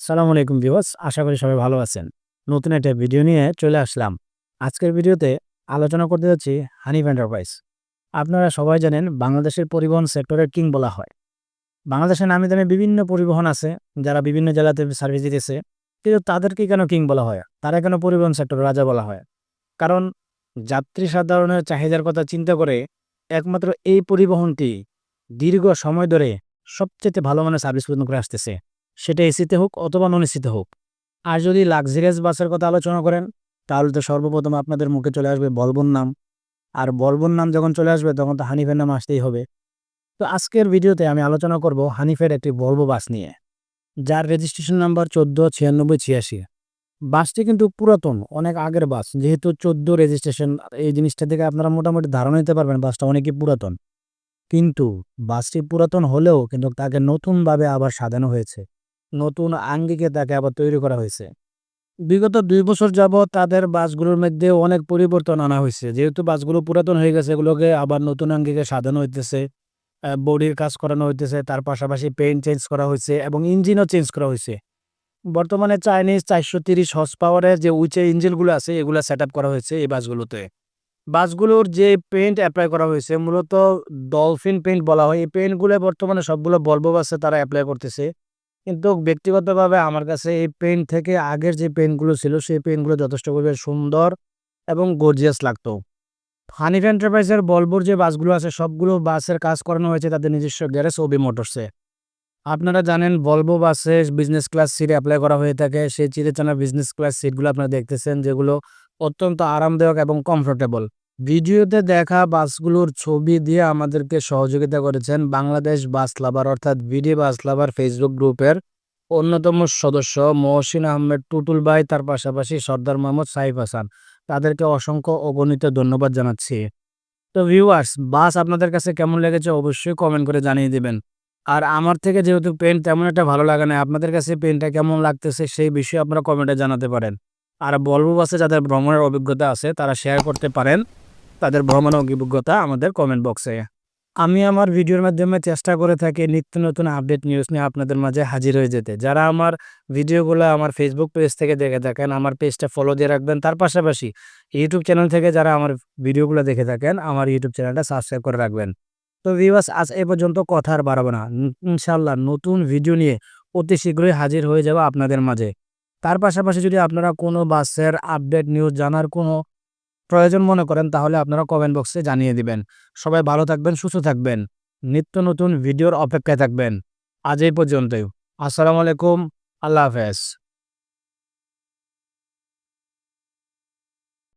আসসালামু আলাইকুম ভিউয়ার্স, আশা করি সবাই ভালো আছেন। নতুন একটা ভিডিও নিয়ে চলে আসলাম। আজকের ভিডিওতে আলোচনা করতে যাচ্ছি হানিফ এন্টারপ্রাইজ। আপনারা সবাই জানেন বাংলাদেশের পরিবহন সেক্টরের কিং বলা হয়। বাংলাদেশের নামি দামে বিভিন্ন পরিবহন আছে, যারা বিভিন্ন জেলাতে সার্ভিস দিতেছে। কিন্তু তাদেরকে কেন কিং বলা হয়? তারা কেন পরিবহন সেক্টরের রাজা বলা হয়? কারণ যাত্রী সাধারণের চাহিদার কথা চিন্তা করে একমাত্র এই পরিবহনটি দীর্ঘ সময় ধরে সবচেয়ে ভালো মানের সার্ভিস প্রদান করে আসতেছে। সেটা এসিতে হোক অথবা নন এসিতে হোক। আর যদি লাক্সারিয়াস বাসের কথা আলোচনা করেন, তাহলে তো সর্বপ্রথম আপনাদের মুখে চলে আসবে বলবন নাম। আর বলবন নাম যখন চলে আসবে, তখন তো হানিফের নাম আসতেই হবে। তো আজকের ভিডিওতে আমি আলোচনা করব হানিফের একটি বলব বাস নিয়ে, যার রেজিস্ট্রেশন নাম্বার চোদ্দ, ছিয়ানব্বই, ছিয়াশি। বাসটি কিন্তু পুরাতন, অনেক আগের বাস। যেহেতু চোদ্দ রেজিস্ট্রেশন এই জিনিসটা থেকে আপনারা মোটামুটি ধারণা নিতে পারবেন বাসটা অনেকই পুরাতন। কিন্তু বাসটি পুরাতন হলেও কিন্তু তাকে নতুনভাবে আবার সাজানো হয়েছে। নতুন আঙ্গিকে তাকে আবার তৈরি করা হয়েছে। বিগত দুই বছর যাবৎ তাদের বাসগুলোর মধ্যে অনেক পরিবর্তন আনা হয়েছে। যেহেতু বাসগুলো পুরাতন হয়ে গেছে, এগুলোকে আবার নতুন আঙ্গিকে সাজানো হইতেছে বডির কাজ করানো হইতেছে, তার পাশাপাশি পেইন্ট চেঞ্জ করা হয়েছে এবং ইঞ্জিনও চেঞ্জ করা হয়েছে বর্তমানে চাইনিজ চারশো তিরিশ হর্স পাওয়ারের যে উঁচে ইঞ্জিনগুলো আছে, এগুলো সেট করা হয়েছে এই বাসগুলোতে। বাসগুলোর যে পেইন্ট অ্যাপ্লাই করা হয়েছে, মূলত ডলফিন পেইন্ট বলা হয়। এই পেইন্টগুলো বর্তমানে সবগুলো বলব বাসে তারা অ্যাপ্লাই করতেছে। কিন্তু ব্যক্তিগতভাবে আমার কাছে এই পেইন্ট থেকে আগের যে পেনগুলো ছিল, সেই পেনগুলো যথেষ্ট পরিমাণে সুন্দর এবং গর্জিয়াস লাগতো। হানিফ এন্টারপ্রাইজের বলবোর যে বাসগুলো আছে, সবগুলো বাসের কাজ করানো হয়েছে তাদের নিজস্ব গ্যারেজ ওবি মোটরসে আপনারা জানেন বলব বাসে বিজনেস ক্লাস সিট অ্যাপ্লাই করা হয়ে থাকে। সেই চিরেচানা বিজনেস ক্লাস সিটগুলো আপনারা দেখতেছেন, যেগুলো অত্যন্ত আরামদায়ক এবং কমফোর্টেবল ভিডিওতে দেখা বাসগুলোর ছবি দিয়ে আমাদেরকে সহযোগিতা করেছেন বাংলাদেশ বাস লাভার অর্থাৎ বিডি বাস লাভার ফেসবুক গ্রুপের অন্যতম সদস্য মহসিন আহমেদ টুটুল ভাই, তার পাশাপাশি সর্দার মোহাম্মদ সাইফ হাসান। তাদেরকে অসংখ্য অগণিত ধন্যবাদ জানাচ্ছি। তো ভিউয়ার্স বাস আপনাদের কাছে কেমন লেগেছে অবশ্যই কমেন্ট করে জানিয়ে দিবেন। আর আমার থেকে যেহেতু পেন তেমন একটা ভালো লাগে না, আপনাদের কাছে পেনটা কেমন লাগতেছে সেই বিষয়ে আপনারা কমেন্টে জানাতে পারেন। আর বলব বাসে যাদের ভ্রমণের অভিজ্ঞতা আছে, তারা শেয়ার করতে পারেন। তাদের ভ্রমণ অভিজ্ঞতা আমাদের কমেন্ট বক্সে আমি আমার ভিডিওর মাধ্যমে চেষ্টা করে থাকি নিত্য নতুন আপডেট নিউজ নিয়ে আপনাদের মাঝে হাজির হয়ে যেতে। যারা আমার ভিডিওগুলো আমার ফেসবুক পেজ থেকে দেখে থাকেন, আমার পেজটা ফলো দিয়ে রাখবেন, তার পাশাপাশি ইউটিউব চ্যানেল থেকে যারা আমার ভিডিওগুলো দেখে থাকেন, আমার ইউটিউব চ্যানেলটা সাবস্ক্রাইব করে রাখবেন। তো ভিউয়ার্স আজ এ পর্যন্ত কথা আর বাড়াবো না। ইনশাল্লাহ নতুন ভিডিও নিয়ে অতি শীঘ্রই হাজির হয়ে যাব আপনাদের মাঝে। তার পাশাপাশি যদি আপনারা কোনো বাসের আপডেট নিউজ জানার কোনো প্রয়োজন মনে করেন, তাহলে আপনারা কমেন্ট বক্সে জানিয়ে দিবেন। সবাই ভালো থাকবেন, সুস্থ থাকবেন। নিত্য নতুন ভিডিওর অপেক্ষায় থাকবেন। আজ এই পর্যন্তই। আসসালামু আলাইকুম। আল্লাহ হাফেজ।